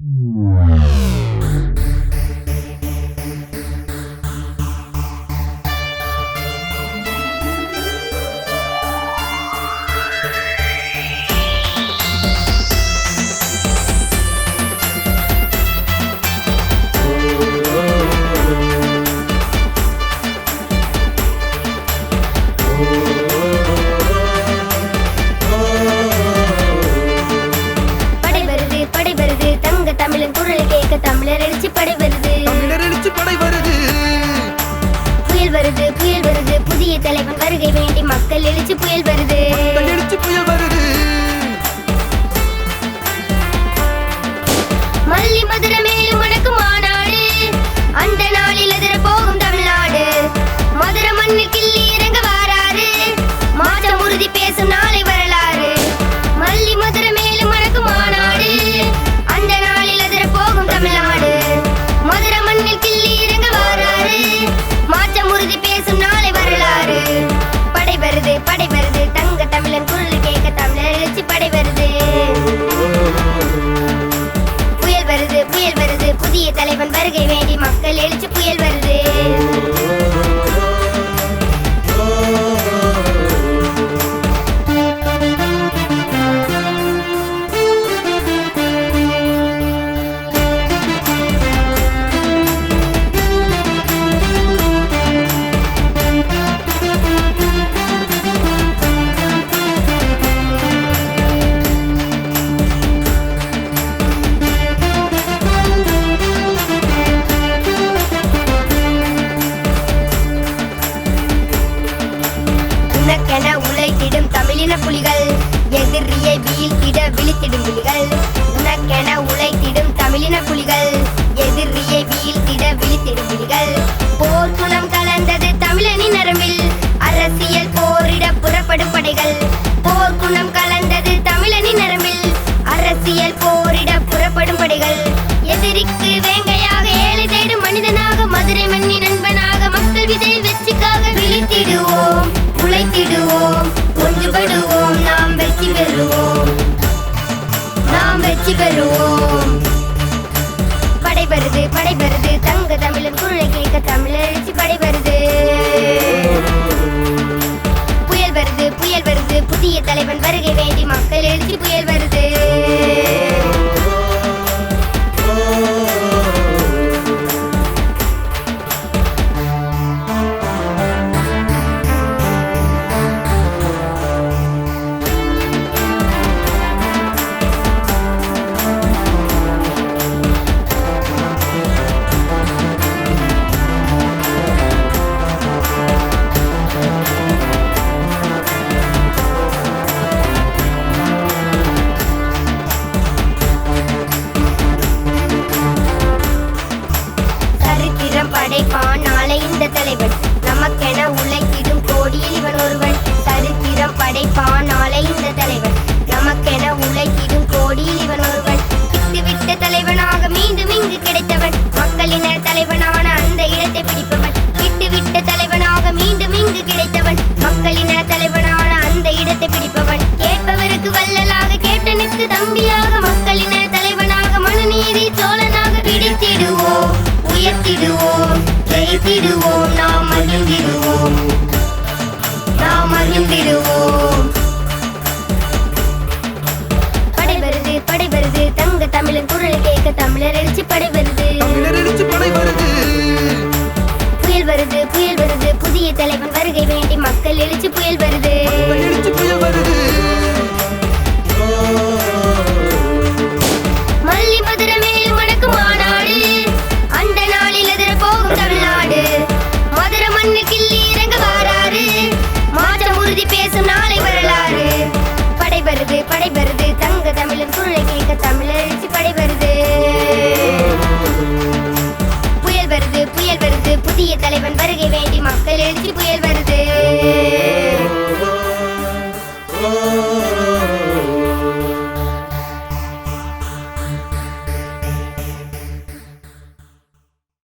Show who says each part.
Speaker 1: படை மக்கள் எழுச்சி புயல் வருது.
Speaker 2: எழுச்சி புயல் வருது.
Speaker 1: மல்லி மதுர புதிய தலைவன் வருகை வேண்டி மக்கள் எழுச்சி புயல் வருது. உனக்கென உழைத்திடும் தமிழின புலிகள். எதிரியை வீழ்த்திட விழித்திடும் புலிகள் உனக்கென உழைத்திடும் தமிழின புலிகள். ஒன்றுபடுவோம் நாம் வெற்றி பெறுவோம். நாம் வெற்றி பெறுவோம். படை வருது படை வருது தங்க தமிழன் குரலை கேட்க தமிழர் எழுச்சி படை வருது புயல் வருது புயல் வருது புதிய தலைவன் வருகை வேண்டி மக்கள் எழுச்சி புயல் வருது. தலைவன். நமக்கென உழைத்திடும் கோடியில் இவன் ஒருவன். சரித்திரம் படைப்பான் இந்த தலைவன். நமக்கென உழைத்திடும் கோடியில் இவன் ஒருவன். விட்டு தலைவனாக மீண்டும் இங்கு கிடைத்தவன். மக்களின தலைவனான அந்த இடத்தை பிடிப்பவன். விட்டு விட்ட தலைவனாக மீண்டும் இங்கு கிடைத்தவன். மக்களின தலைவனான அந்த இடத்தை பிடிப்பவன். கேட்பவருக்கு வள்ளலாக கேட்டனுக்கு தம்பியாக மக்களின தலைவனாக மனுநீதி சோழனாக பிடித்திடுவோம் உயர்த்திடுவோம். ஜெயித்திடுவோம் நாம் மகிழ்ந்திடுவோம். நாம் மகிழ்ந்திடுவோம். படை வருது படை வருது. தங்க தமிழன் குரல் கேட்க தமிழர் எழுச்சி படை வருது. புயல் வருது புயல் வருது. புதிய தலைவன் வருகை வேண்டி மக்கள் எழுச்சி புயல் மதுர மண்ணு கிள்ளி இறங்க வாராரு. மாற்றம் உறுதி பேசும் நாளை வரலாறு. படை வருது தங்க தமிழர் குரலை கேட்க தமிழர்